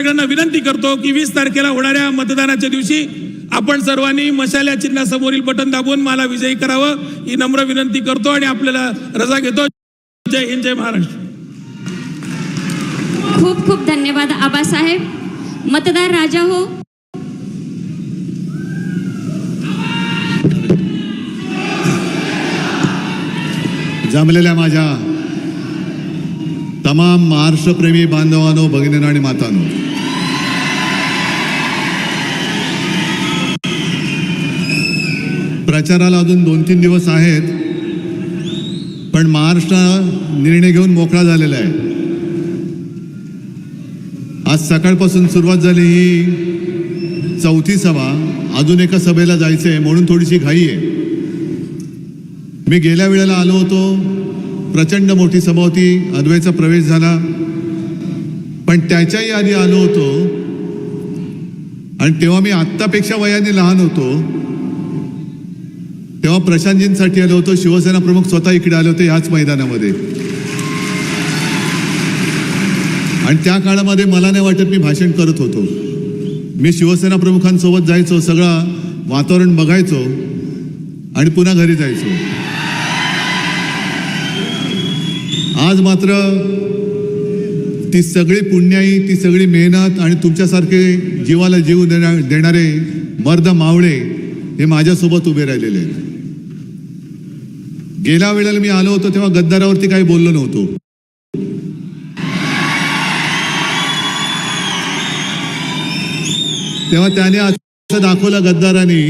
सगळ्यांना विनंती करतो की वीस तारखेला होणाऱ्या मतदानाच्या दिवशी आपण सर्वांनी मशाल्या चिन्हासमोरील बटन दाबून मला विजयी करावं ही नम्र विनंती करतो आणि आपल्याला रजा घेतो. जय हिंद जय महाराष्ट्र. खूप खूप धन्यवाद आबासाहेब. मतदार राजा हो. जमलेल्या माझ्या तमाम महाराष्ट्रप्रेमी बांधवांनो भगिनीनो आणि मातांनो प्रचाराला अजून दोन तीन दिवस आहेत पण महाराष्ट्र निर्णय घेऊन मोकळा झालेला आहे. आज सकाळपासून सुरुवात झाली ही चौथी सभा अजून एका सभेला जायचं आहे म्हणून थोडीशी घाई आहे. मी गेल्या वेळेला आलो होतो प्रचंड मोठी सभा होती अद्वैचा प्रवेश झाला. पण त्याच्याही आधी आलो होतो आणि तेव्हा मी आत्तापेक्षा वयाने लहान होतो तेव्हा प्रशांतजींसाठी आलो होतो. शिवसेना प्रमुख स्वतः इकडे आले होते ह्याच मैदानामध्ये. आणि त्या काळामध्ये मला नाही वाटत मी भाषण करत होतो. मी शिवसेना प्रमुखांसोबत जायचो सगळा वातावरण बघायचो आणि पुन्हा घरी जायचो. आज मात्र ती सगळी पुण्याई ती सगळी मेहनत आणि तुमच्यासारखे जीवाला जीव देणा देणारे मर्द मावळे हे माझ्यासोबत उभे राहिलेले आहेत. गेल्या वेळेला मी आलो होतो तेव्हा गद्दारावरती काही बोललो नव्हतो. तेव्हा त्याने असं दाखवलं गद्दाराने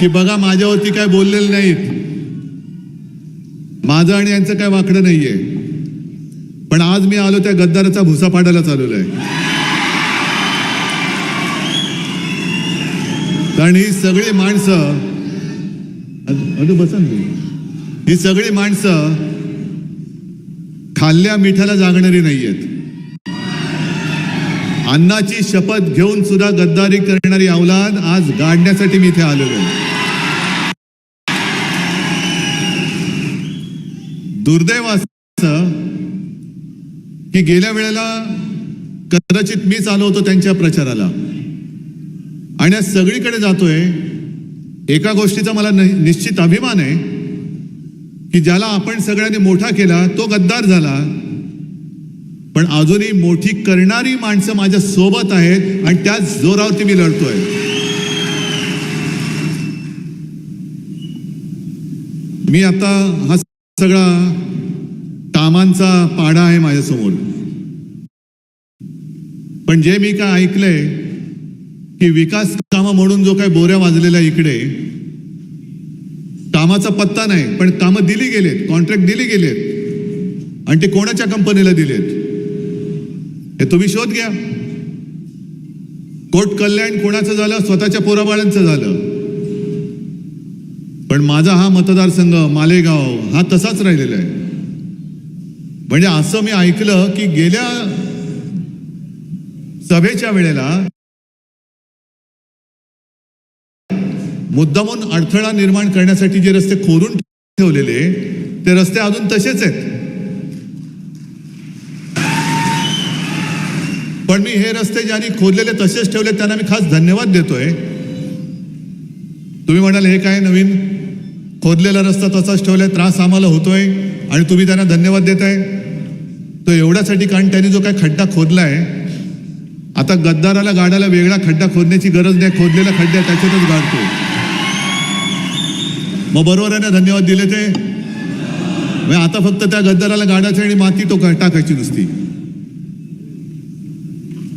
की बघा माझ्यावरती काय बोललेले नाहीत. माझं आणि यांचं काय वाकडं नाहीये. पण आज मी आलो त्या गद्दाराचा भुसा पाडायला चालवलाय कारण ही सगळी माणसं अद- ही सगळी माणसं खाल्ल्या मिठाला जागणारी नाहीयेत. अन्नाची शपथ घेऊन सुद्धा गद्दारी करणारी अवलाद आज गाडण्यासाठी मी इथे आलेलो आहे. दुर्दैव असं की गेल्या वेळेला कदाचित मीच आलो होतो त्यांच्या प्रचाराला. आणि आज सगळीकडे जातोय एका गोष्टीचा मला निश्चित अभिमान आहे की ज्याला आपण सगळ्यांनी मोठा केला तो गद्दार झाला. पण अजूनही मोठी करणारी माणसं माझ्या सोबत आहेत आणि त्याच जोरावरती मी लढतोय. मी आता हा सगळा कामांचा पाडा आहे माझ्यासमोर. पण जे मी काय ऐकलंय की विकास कामं म्हणून जो काय बोऱ्या वाजलेला आहे इकडे कामाचा पत्ता नाही पण कामं दिली गेलेत कॉन्ट्रॅक्ट दिली गेलेत. आणि ते कोणाच्या कंपनीला दिलेत? हे तुम्ही शोध घ्या. कोट कल्याण कोणाचं झालं? स्वतःच्या पोराबाळांचं झालं. पण माझा हा मतदारसंघ मालेगाव हा तसाच राहिलेला आहे. म्हणजे असं मी ऐकलं की गेल्या सभेच्या वेळेला मुद्दामून अडथळा निर्माण करण्यासाठी जे रस्ते खोदून ठेवलेले ते रस्ते अजून तसेच आहेत. पण मी हे रस्ते ज्यांनी खोदलेले तसेच ठेवले त्यांना मी खास धन्यवाद देतोय. तुम्ही म्हणाल हे काय नवीन? खोदलेला रस्ता तसाच ठेवलाय त्रास आम्हाला होतोय आणि तुम्ही त्यांना धन्यवाद देताय. तो एवढ्यासाठी कारण त्यांनी जो काय खड्डा खोदलाय आता गद्दाराला गाडाला वेगळा खड्डा खोदण्याची गरज नाही खोदलेला खड्डा त्याच्यातच गाडतो मग बरोबर आहे ना धन्यवाद दिले ते? म्हणजे आता फक्त त्या गद्दाराला गाडायचं आणि माती तो टाकायची नुसती.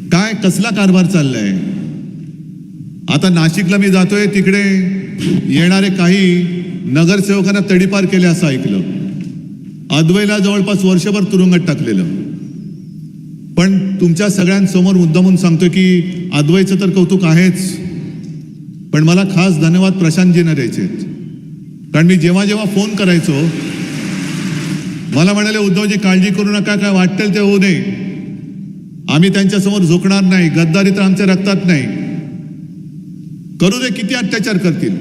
काय कसला कारभार चाललाय? आता नाशिकला मी जातोय तिकडे येणारे काही नगरसेवकांना तडीपार केले असं ऐकलं. अद्वैला जवळपास वर्षभर तुरुंगात टाकलेलं. पण तुमच्या सगळ्यांसमोर मुद्दामून सांगतो की अद्वैचं तर कौतुक आहेच. पण मला खास धन्यवाद प्रशांतजींना द्यायचे कारण मी जेव्हा जेव्हा फोन करायचो मला म्हणाले उद्धवजी काळजी करू नका काय वाटेल ते होऊ नये आम्ही त्यांच्यासमोर झुकणार नाही गद्दारी तर आमच्या रक्तात नाही. करू दे किती अत्याचार करतील.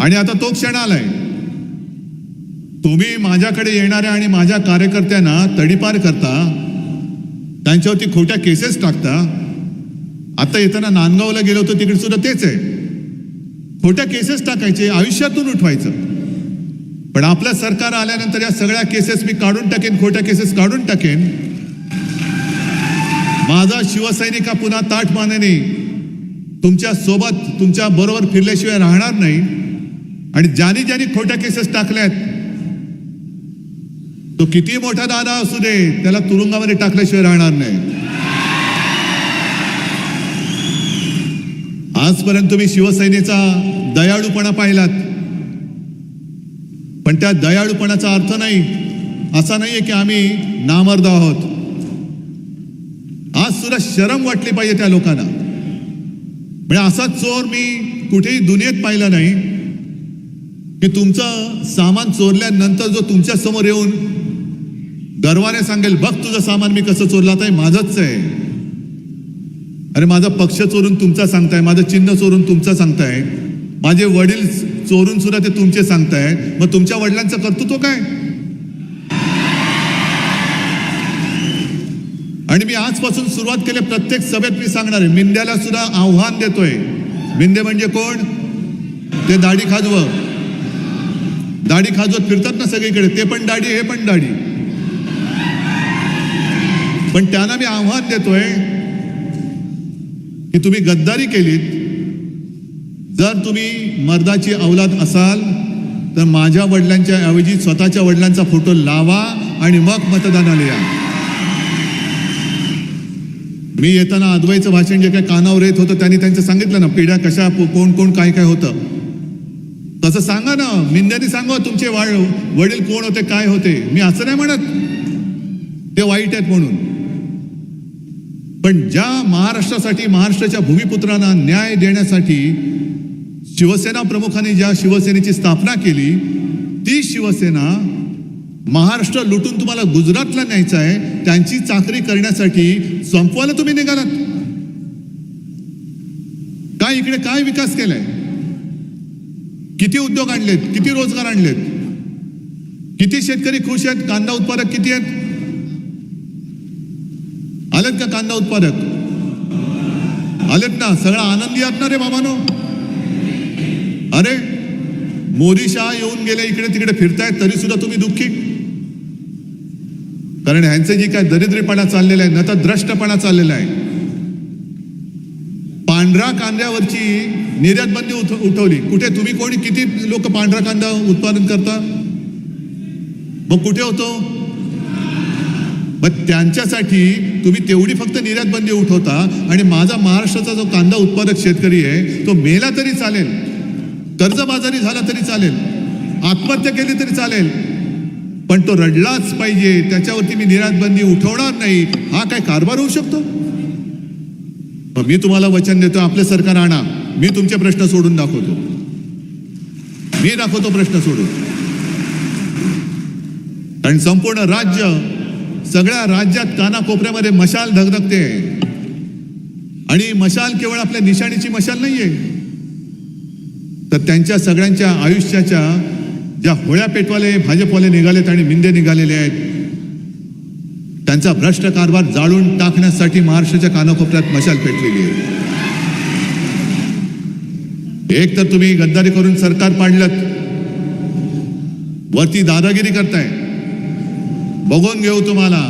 आणि आता तो क्षण आलाय. तुम्ही माझ्याकडे येणाऱ्या आणि माझ्या कार्यकर्त्यांना तडीपार करता त्यांच्यावरती खोट्या केसेस टाकता. आता येताना नांदगावला गेलो होतो तिकडे सुद्धा तेच आहे. खोट्या केसेस टाकायचे आयुष्यातून उठवायचं. पण आपलं सरकार आल्यानंतर या सगळ्या केसेस मी काढून टाकेन खोट्या केसेस काढून टाकेन. माझा शिवसैनिक हा पुन्हा ताठ मानेने तुमच्यासोबत तुमच्या बरोबर फिरल्याशिवाय राहणार नाही. आणि ज्यानी ज्यानी खोट्या केसेस टाकल्यात तो किती मोठा दादा असू दे त्याला तुरुंगामध्ये टाकल्याशिवाय राहणार नाही. आजपर्यंत तुम्ही शिवसेनेचा दयाळूपणा पाहिलात. पण त्या दयाळूपणाचा अर्थ नाही असा नाहीये की आम्ही नामर्द आहोत. आज सुद्धा शरम वाटली पाहिजे त्या लोकांना. म्हणजे असा चोर मी कुठेही दुनियेत पाहिला नाही की तुमचं सामान चोरल्यानंतर जो तुमच्यासमोर येऊन गर्वाने सांगेल बघ तुझं सामान मी कसं चोरलं आता हे माझंच आहे. अरे माझा पक्ष चोरून तुमचा सांगताय माझं चिन्ह चोरून तुमचा सांगताय. माझे वडील चोरून सुद्धा ते तुमचे सांगताय. मग तुमच्या वडिलांचं कर्तृत्व काय? आणि मी आजपासून सुरुवात केली प्रत्येक सभेत मी सांगणार आहे मिंद्याला सुद्धा आव्हान देतोय. मिंदे म्हणजे कोण? ते दाढी खाजव. दाढी खाजवत फिरतात ना सगळीकडे ते पण दाढी हे पण दाढी. पण त्यांना मी आव्हान देतोय की तुम्ही गद्दारी केलीत. जर तुम्ही मर्दाची अवलाद असाल तर माझ्या वडिलांच्या ऐवजी स्वतःच्या वडिलांचा फोटो लावा आणि मग मतदानाला या. मी येताना अद्वैचं भाषण जे काय कानावर येत होतं त्यांनी त्यांचं सांगितलं ना पिढ्या कशा कोण कोण काय काय होतं. तसं सांगा ना मिंद्यानी सांगा तुमचे वा वडील कोण होते काय होते. मी असं नाही म्हणत. ते वाईट आहेत म्हणून. पण ज्या महाराष्ट्रासाठी महाराष्ट्राच्या भूमिपुत्रांना न्याय देण्यासाठी शिवसेना प्रमुखांनी ज्या शिवसेनेची स्थापना केली ती शिवसेना महाराष्ट्र लुटून तुम्हाला गुजरातला न्यायचं आहे त्यांची चाकरी करण्यासाठी संपवायला तुम्ही निघालात. काय इकडे काय विकास केलाय? किती उद्योग आणलेत? किती रोजगार आणलेत? किती शेतकरी खुश आहेत? कांदा उत्पादक किती आहेत? आलेत का कांदा उत्पादक. आलेत ना सगळा आनंदी आहात ना रे बाबानो? अरे मोदी शाह येऊन गेले इकडे तिकडे फिरतायत तरी सुद्धा तुम्ही दुःखी? कारण ह्यांचे जी काय दरिद्रीपणा चाललेला आहे न तर द्रष्टपणा चाललेला आहे. पांढरा कांद्यावरची निर्यात बंदी उठ- उठवली. कुठे? तुम्ही कोणी किती लोक पांढरा कांदा उत्पादन करता? मग कुठे होतो? मग त्यांच्यासाठी तुम्ही तेवढी फक्त निर्यात बंदी उठवता आणि माझा महाराष्ट्राचा जो कांदा उत्पादक शेतकरी आहे तो मेला तरी चालेल कर्जबाजारी झाला तरी चालेल आत्महत्या केली तरी चालेल पण तो रडलाच पाहिजे त्याच्यावरती मी निर्यात बंदी उठवणार नाही हा काय कारभार होऊ शकतो? मग मी तुम्हाला वचन देतो आपले सरकार आणा मी तुमचे प्रश्न सोडून दाखवतो. मी दाखवतो प्रश्न सोडून. कारण संपूर्ण राज्य सगळ्या राज्यात कानाकोपऱ्यामध्ये मशाल धगधगते. आणि मशाल केवळ आपल्या निशाणीची मशाल नाहीये. तर त्यांच्या सगळ्यांच्या आयुष्याच्या ज्या होळ्या पेटवाले भाजपवाले निघालेत आणि मिंदे निघालेले आहेत त्यांचा भ्रष्ट कारभार जाळून टाकण्यासाठी महाराष्ट्राच्या कानाकोपऱ्यात मशाल पेटलेली आहे. एक तर तुम्ही गद्दारी करून सरकार पाडलं वरती दादागिरी करताय. बघून घेऊ तुम्हाला.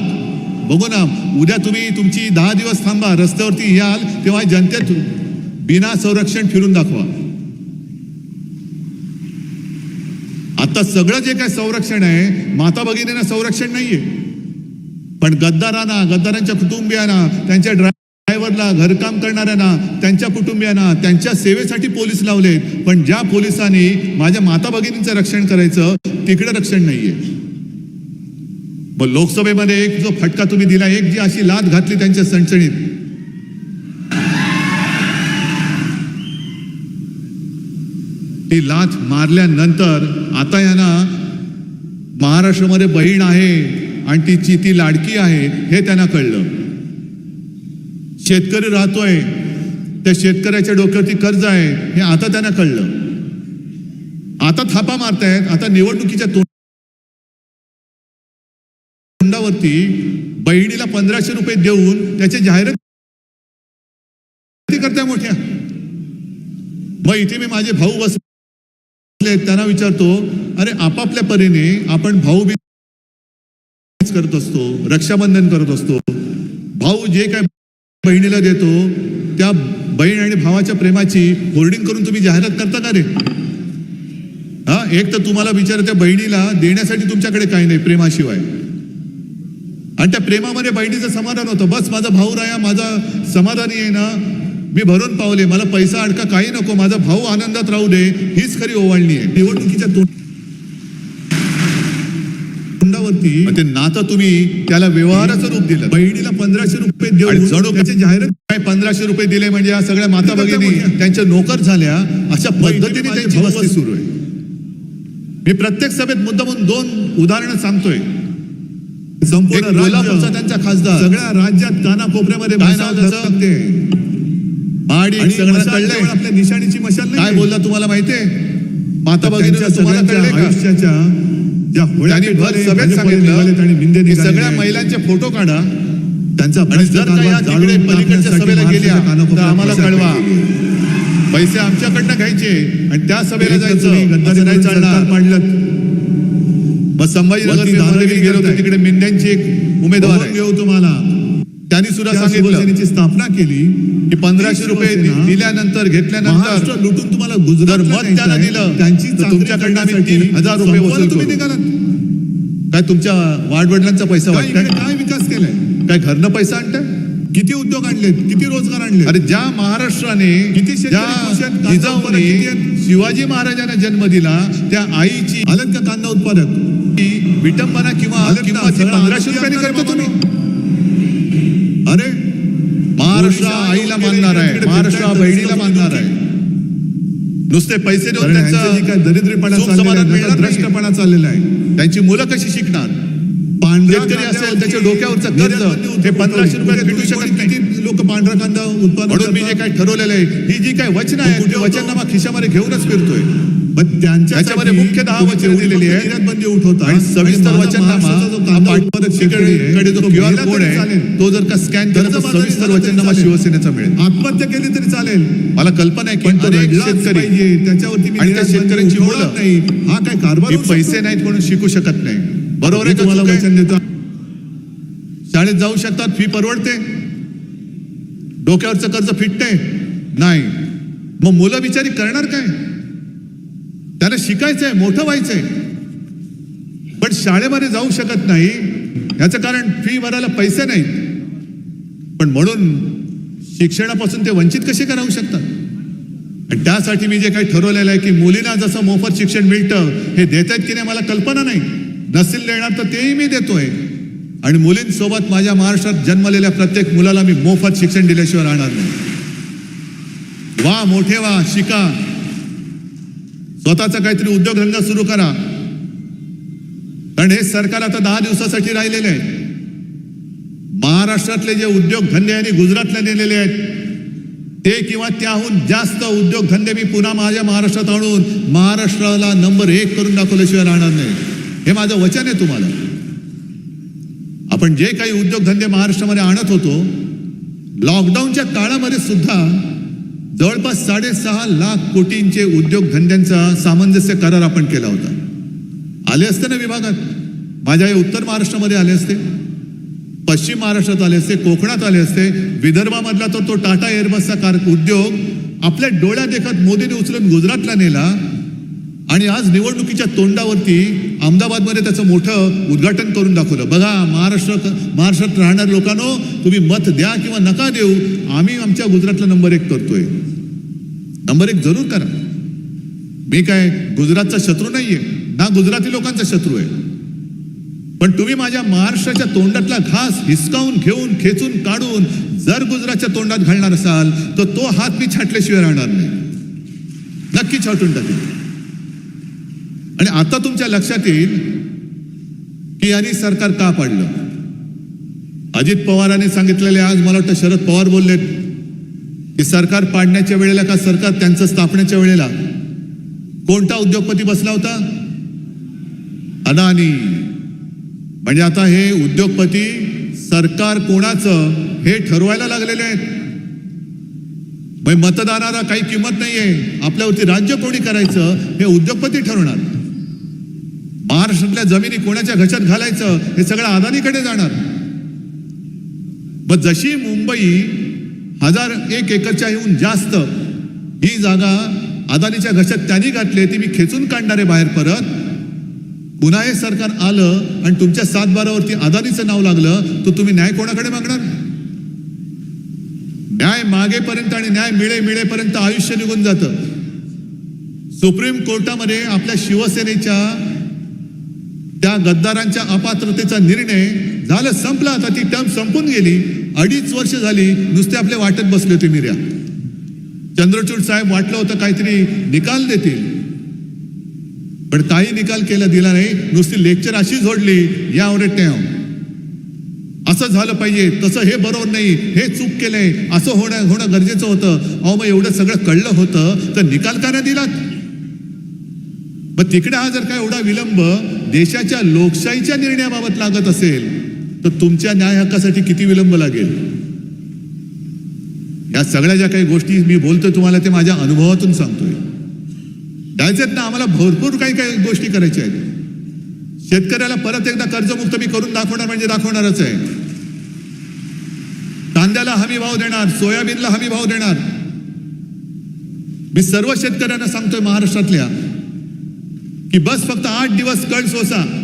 बघू ना उद्या तुम्ही तुमची दहा दिवस थांबा रस्त्यावरती याल तेव्हा जनतेत बिना संरक्षण फिरून दाखवा. आता सगळं जे काय संरक्षण आहे माता भगिनींना संरक्षण नाहीये. पण गद्दारांना गद्दारांच्या कुटुंबियांना त्यांच्या ड्रायव्हरला घरकाम करणाऱ्यांना त्यांच्या कुटुंबियांना त्यांच्या सेवेसाठी पोलीस लावलेत. पण ज्या पोलिसांनी माझ्या माता भगिनींचं रक्षण करायचं तिकडे रक्षण नाहीये. मग लोकसभेमध्ये एक जो फटका तुम्ही दिला एक जी अशी लात घातली त्यांच्या सणसणीत. ती लाथ मारल्यानंतर आता यांना महाराष्ट्रामध्ये बहीण आहे आणि तिची ती लाडकी आहे हे त्यांना कळलं. शेतकरी राहतोय त्या शेतकऱ्याच्या डोक्यावरती कर्ज आहे हे आता त्यांना कळलं. आता थापा मारतायत आता निवडणुकीच्या तोंड तोंडावरती बहिणीला पंधराशे रुपये देऊन त्याची जाहिरात करत्या मोठ्या. मग इथे मी माझे भाऊ बसले त्यांना विचारतो अरे आपापल्या परीने आपण भाऊ बी करत असतो रक्षाबंधन करत असतो. भाऊ जे काय बहिणीला देतो त्या बहीण आणि भावाच्या प्रेमाची होर्डिंग करून तुम्ही जाहिरात करता का रे? हा एक तर तुम्हाला विचार त्या बहिणीला देण्यासाठी तुमच्याकडे काही नाही प्रेमाशिवाय. आणि त्या प्रेमामध्ये बहिणीचं समाधान होतं. बस माझा भाऊ राया माझा समाधानी आहे ना. मी भरून पावले. मला पैसा अडका काही नको. माझा भाऊ आनंदात राहू दे. हीच खरी ओवाळणी आहे. निवडणुकीच्या तोंड तोंडावरती ते नातं तुम्ही त्याला व्यवहाराचं रूप दिलं. बहिणीला पंधराशे रुपये देऊन जणू त्याची जाहिरात काय पंधराशे रुपये दिले म्हणजे या सगळ्या माता भगिनी त्यांच्या नोकर झाल्या. अशा पद्धतीने त्यांची सुरू आहे. मी प्रत्येक सभेत मुद्दामून दोन उदाहरणं सांगतोय. संपूर्ण कोल्हापूरचा त्यांचा खासदार. सगळ्या राज्यात कानाकोपऱ्यामध्ये आपल्या निशाणीची मशाल काय बोलला तुम्हाला माहितीये? माता आयुष्याच्या ज्या सांगितलं सगळ्या महिलांचे फोटो काढा. त्यांचा सभेला गेल्या तर आम्हाला कळवा. पैसे आमच्याकडनं घ्यायचे आणि त्या सभेला जायचं. नाही चालणार. पाडलं मग संभाजीनगर मी गेलो होतो तिकडे मिंद्यांची एक उमेदवार आहे. तुम्हाला त्यांनी सुद्धा सांगितलं स्थापना केली. की पंधराशे रुपये दिल्यानंतर घेतल्यानंतर लुटून तुम्हाला गुजरात मत त्यांना दिलं. त्यांची तुमच्याकडनं आम्ही तीन हजार रुपये वसूल. काय तुमच्या वाडवडिलांचा पैसा वाटताय? काय विकास केलाय? काय घरनं पैसा आणताय? किती उद्योग आणले किती रोजगार आणले अरे ज्या महाराष्ट्राने किती जिजाऊने शिवाजी महाराजांना जन्म दिला त्या आईची आलं का कांदा उत्पादक? विटंबना किंवा ही पंधराशे रुपयांनी करतो तुम्ही अरे महाराष्ट्र आईला मानणार आहे महाराष्ट्र बहिणीला मानणार आहे नुसते पैसे देऊन त्यांचा दरिद्रीपणा भ्रष्टपणा चाललेला आहे त्यांची मुलं कशी शिकणार शेतकरी असेल त्याच्या डोक्यावरचं कर्ज हे पंधराशे रुपयात भेटू शकत नाही लोक पांढरा कांदा उत्पादन म्हणून मी जे काय ठरवलेलं आहे ही जी काय वचन आहे ते वचननामा खिशामध्ये घेऊनच फिरतोय त्यांच्यामध्ये मुख्य दहा वचन दिलेली आहे बंदी आणि सविस्तर वचननामा तो जर का स्कॅन केला सविस्तर वचननामा शिवसेनेचा मिळेल. आत्महत्या केली तरी चालेल. मला कल्पना आहे की शेतकरी त्याच्यावरती आणि त्या शेतकऱ्यांची मुलं नाही. हा काय कारभार पैसे नाहीत म्हणून शिकू शकत नाही. बरोबर आहे तुम्हाला वचन देतो. शाळेत जाऊ शकतात फी परवडते. डोक्यावरचं कर्ज फिटते. नाही. मग मुलं बिचारी करणार काय? त्यांना शिकायचंय मोठं व्हायचंय. पण शाळेमध्ये जाऊ शकत नाही. याचं कारण फी भरायला पैसे नाहीत. पण म्हणून शिक्षणापासून ते वंचित कसे करावू शकतात? आणि त्यासाठी मी जे काही ठरवलेलं आहे की मुलींना जसं मोफत शिक्षण मिळतं हे देत आहेत की नाही मला कल्पना नाही. नसेल देणार तर तेही मी देतोय. आणि मुलींसोबत माझ्या महाराष्ट्रात जन्मलेल्या प्रत्येक मुलाला मी मोफत शिक्षण दिल्याशिवाय राहणार नाही. वा मोठे वा शिका. स्वतःचा काहीतरी उद्योगधंदा सुरू करा. कारण हे सरकार आता दहा दिवसासाठी राहिलेले आहे. महाराष्ट्रातले जे उद्योगधंदे आणि गुजरातला नेलेले आहेत ते किंवा त्याहून जास्त उद्योगधंदे मी पुन्हा माझ्या महाराष्ट्रात आणून महाराष्ट्राला नंबर एक करून दाखवल्याशिवाय राहणार नाही. हे माझं वचन आहे तुम्हाला. आपण जे काही उद्योगधंदे महाराष्ट्रामध्ये आणत होतो लॉकडाऊनच्या काळामध्ये सुद्धा जवळपास साडेसहा लाख कोटींचे उद्योगधंद्यांचा सामंजस्य करार आपण केला होता. आले असते ना विभागात? माझ्या उत्तर महाराष्ट्रामध्ये आले असते. पश्चिम महाराष्ट्रात आले असते कोकणात आले असते. विदर्भामधला तो तो टाटा एअरबसचा कार उद्योग आपल्या डोळ्या देखत मोदीने उचलून गुजरातला नेला आणि आज निवडणुकीच्या तोंडावरती अहमदाबादमध्ये त्याचं मोठं उद्घाटन करून दाखवलं. बघा महाराष्ट्र महाराष्ट्रात राहणाऱ्या लोकांनो तुम्ही मत द्या किंवा नका देऊ आम्ही आमच्या गुजरातला नंबर एक करतोय. नंबर एक जरूर करा. मी काय गुजरातचा शत्रू नाहीये ना गुजराती लोकांचा शत्रू आहे. पण तुम्ही माझ्या महाराष्ट्राच्या तोंडातला घास हिसकावून घेऊन खेचून काढून जर गुजरातच्या तोंडात घालणार असाल तर तो हात मी छाटल्याशिवाय राहणार नाही. नक्की छाटून टाकेल आणि आता तुमच्या लक्षात येईल की यांनी सरकार का पाडलं? अजित पवारांनी सांगितलेले आज मला वाटतं शरद पवार बोलले की सरकार पाडण्याच्या वेळेला का सरकार त्यांचं स्थापनेच्या वेळेला? कोणता उद्योगपती बसला होता? अदानी. म्हणजे आता हे उद्योगपती सरकार कोणाचं हे ठरवायला लागलेले आहेत. म्हणजे मतदानाला काही किंमत नाहीये. आपल्यावरती राज्य कोणी करायचं हे उद्योगपती ठरवणार. महाराष्ट्रातल्या जमिनी कोणाच्या घशात घालायचं हे सगळं अदानीकडे जाणार. मग जशी मुंबई हजार एक एकरच्या येऊन जास्त ही जागा अदानीच्या घशात त्यांनी घातली ती मी खेचून काढणार आहे बाहेर परत. पुन्हा हे सरकार आलं आणि तुमच्या सातबारावरती अदानीचं नाव लागलं तर तुम्ही न्याय कोणाकडे मागणार? न्याय मागेपर्यंत आणि न्याय मिळे मिळेपर्यंत आयुष्य निघून जातं. सुप्रीम कोर्टामध्ये आपल्या शिवसेनेच्या त्या गद्दारांच्या अपात्रतेचा निर्णय झालं संपला आता ती टर्म संपून गेली. अडीच वर्ष झाली नुसते आपले वाटत बसले होते मिर्या चंद्रचूड साहेब वाटलं होतं काहीतरी निकाल देतील. पण काही निकाल केला दिला नाही. नुसती लेक्चर अशी जोडली या टेव असं झालं पाहिजे तसं हे बरोबर नाही हे चूक केलंय असं होणं होणं गरजेचं होतं. अहो मग एवढं सगळं कळलं होतं तर निकाल का नाही दिलात. मग तिकडे हा जर का एवढा विलंब देशाच्या लोकशाहीच्या निर्णयाबाबत लागत असेल तर तुमच्या न्याय हक्कासाठी किती विलंब लागेल? या सगळ्या ज्या काही गोष्टी मी बोलतोय तुम्हाला ते माझ्या अनुभवातून सांगतोय. द्यायचेत ना आम्हाला भरपूर काही काही गोष्टी करायच्या आहेत. शेतकऱ्याला परत एकदा कर्जमुक्त मी करून दाखवणार म्हणजे दाखवणारच आहे. कांद्याला हमी भाव देणार सोयाबीनला हमी भाव देणार. मी सर्व शेतकऱ्यांना सांगतोय महाराष्ट्रातल्या की बस फक्त आठ दिवस कळ सोसा.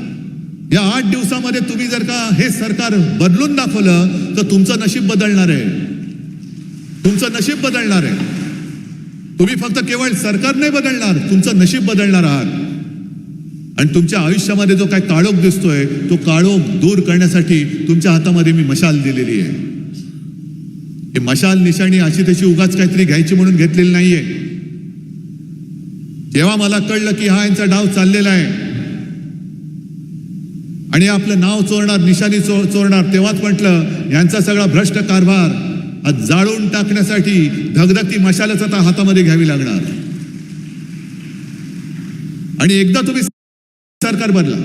या आठ दिवसामध्ये तुम्ही जर का हे सरकार बदलून दाखवलं तर तुमचं नशीब बदलणार आहे. तुमचं नशीब बदलणार आहे. तुम्ही फक्त केवळ सरकार नाही बदलणार तुमचं नशीब बदलणार आहात. आणि तुमच्या आयुष्यामध्ये जो काय काळोख दिसतोय तो काळोख दूर करण्यासाठी तुमच्या हातामध्ये मी मशाल दिलेली आहे. हे मशाल निशाणी अशी तशी उगाच काहीतरी घ्यायची म्हणून घेतलेली नाहीये. तेव्हा मला कळलं की हा यांचा डाव चाललेला आहे. आणि आपलं नाव चोरणार निशाणी चो चोरणार तेव्हाच म्हटलं यांचा सगळा भ्रष्ट कारभार आज जाळून टाकण्यासाठी धगधगती मशालच आता हातामध्ये घ्यावी लागणार. आणि एकदा तुम्ही सरकार बदला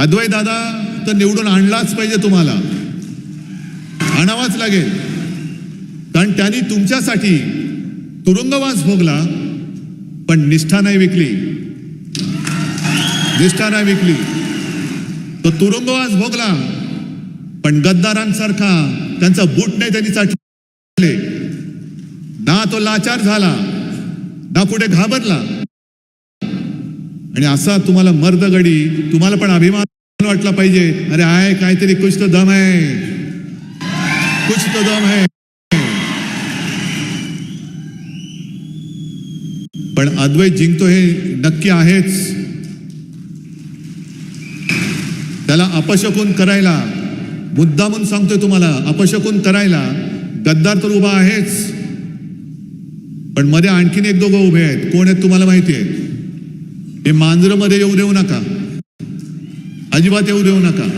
अद्वै दादा तर निवडून आणलाच पाहिजे तुम्हाला. आणावाच लागेल. कारण त्यांनी तुमच्यासाठी तुरुंगवास भोगला. पण निष्ठा नाही विकली. निष्ठा नाही विकली. तो तुरुंगवास भोगला. पण गद्दारांसारखा त्यांचा बूट नाही त्यांनी चाटले. ना तो लाचार झाला ना कुठे घाबरला. आणि असा तुम्हाला मर्दगडी तुम्हाला पण अभिमान वाटला पाहिजे. अरे आहे काहीतरी कुछ तो दम आहे. कुछ तो दम आहे. पण अद्वैत जिंकतो हे नक्की आहेच. त्याला अपशकून करायला मुद्दामून सांगतोय तुम्हाला अपशकून करायला गद्दार तर उभा आहेच. पण मध्ये आणखीन एक दोघं उभे आहेत. कोण आहेत तुम्हाला माहिती आहे हे मांजरमध्ये येऊ देऊ नका. अजिबात येऊ देऊ नका.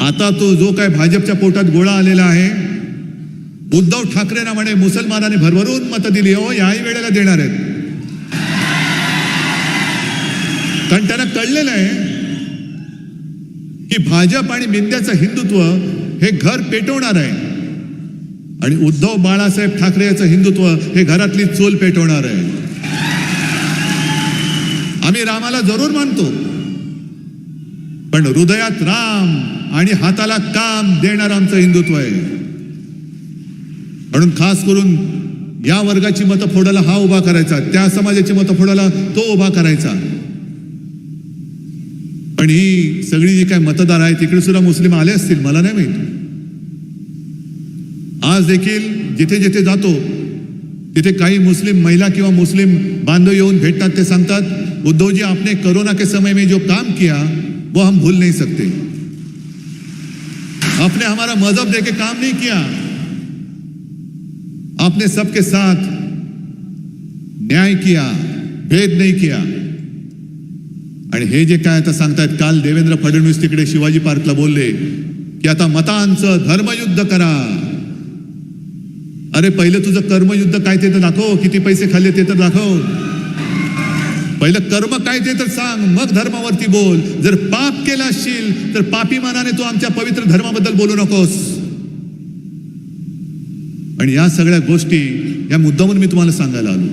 आता तो जो काय भाजपच्या पोटात गोळा आलेला आहे उद्धव ठाकरेंना म्हणे मुसलमानांनी भरभरून मतं दिली हो याही वेळेला देणार आहेत. कारण त्यांना कळलेलं आहे की भाजप आणि बिंद्याचं हिंदुत्व हे घर पेटवणार आहे. आणि उद्धव बाळासाहेब ठाकरे याचं हिंदुत्व हे घरातली चोल पेटवणार आहे. आम्ही रामाला जरूर मानतो. पण हृदयात राम आणि हाताला काम देणार आमचं हिंदुत्व आहे. म्हणून खास करून या वर्गाची मतं फोडायला हा उभा करायचा त्या समाजाची मतं फोडायला तो उभा करायचा. पण ही सगळी जी काय मतदार आहेत तिकडे सुद्धा मुस्लिम आले असतील मला नाही माहीत. आज देखील जिथे जिथे जातो तिथे काही मुस्लिम महिला किंवा मुस्लिम बांधव येऊन भेटतात ते सांगतात उद्धव जी आपने कोरोना के समय में जो काम किया वो हम भूल नहीं सकते. आपने हमारा मजहब देके काम नहीं किया. आपने सबके साथ न्याय किया भेद नाही किया। आणि हे जे काय आता सांगतायत काल देवेंद्र फडणवीस तिकडे शिवाजी पार्कला बोलले की आता मतांचं धर्मयुद्ध करा. अरे पहिलं तुझं कर्मयुद्ध काय ते तर दाखव किती पैसे खाल्ले ते तर दाखव. पहिलं कर्म काय ते तर सांग मग धर्मावरती बोल. जर पाप केला असशील तर पापी मनाने तू आमच्या पवित्र धर्माबद्दल बोलू नकोस. आणि या सगळ्या गोष्टी या मुद्दामून मी तुम्हाला सांगायला आलो.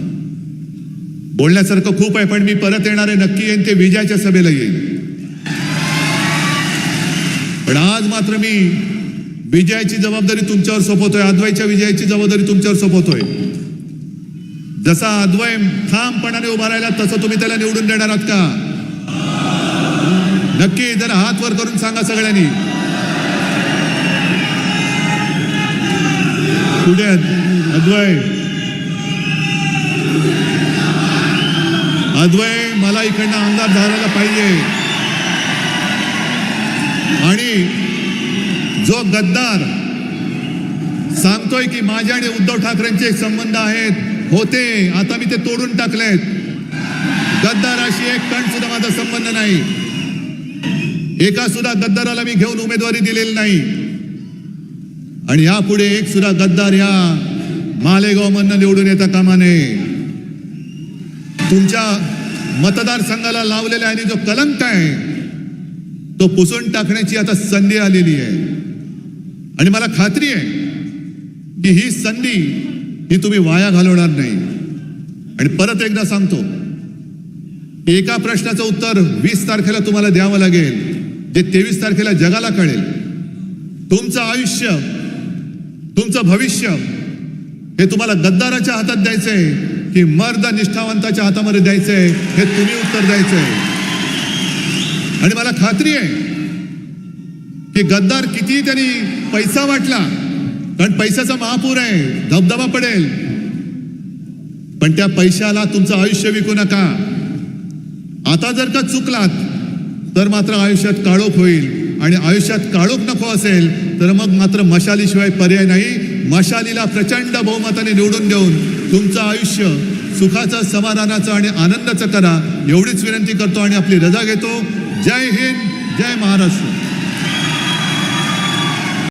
बोलण्यासारखं खूप आहे पण मी परत येणार आहे नक्की येईन ते विजयाच्या सभेला येईल पण आज मात्र मी विजयाची जबाबदारी तुमच्यावर सोपवतोय अद्वयच्या विजयाची जबाबदारी तुमच्यावर सोपवतोय. जसा अद्वय ठामपणाने उभा राहिला तसं तुम्ही त्याला निवडून देणार आहात का? नक्की जरा हात वर करून सांगा सगळ्यांनी. पुढे अद्वय अद्वय मला इकडनं आमदार धरायला पाहिजे. आणि जो गद्दार सांगतोय की माझ्या आणि उद्धव ठाकरेंचे संबंध आहेत होते आता मी ते तोडून टाकलेत. गद्दाराशी एक कण सुद्धा माझा संबंध नाही. एका सुद्धा गद्दाराला मी घेऊन उमेदवारी दिलेली नाही. आणि यापुढे एक सुद्धा गद्दार या मालेगावमधनं निवडून येता कामा नये तुमच्या मतदारसंघाला लावलेला आणि जो कलंक आहे तो पुसून टाकण्याची आता संधी आलेली आहे. आणि मला खात्री आहे की ही संधी ही तुम्ही वाया घालवणार नाही. आणि परत एकदा सांगतो एका प्रश्नाचं उत्तर वीस तारखेला तुम्हाला द्यावं लागेल जे तेवीस तारखेला जगाला कळेल. तुमचं आयुष्य तुमचं भविष्य. हे तुम्हाला गद्दाराच्या हातात द्यायचंय की मर्द निष्ठावंताच्या हातामध्ये द्यायचंय हे तुम्ही उत्तर द्यायचंय. आणि मला खात्री आहे की गद्दार किती त्यांनी पैसा वाटला कारण पैशाचा महापूर आहे धबधबा पडेल. पण त्या पैशाला तुमचं आयुष्य विकू नका. आता जर का चुकलात तर मात्र आयुष्यात काळोख होईल. आणि आयुष्यात काळोख नको असेल तर मग मात्र मशालीशिवाय पर्याय नाही. मशालीला प्रचंड बहुमताने निवडून देऊन तुमचं आयुष्य सुखाचं समाधानाचं आणि आनंदाचं करा. एवढीच विनंती करतो आणि आपली रजा घेतो. जय हिंद जय महाराष्ट्र.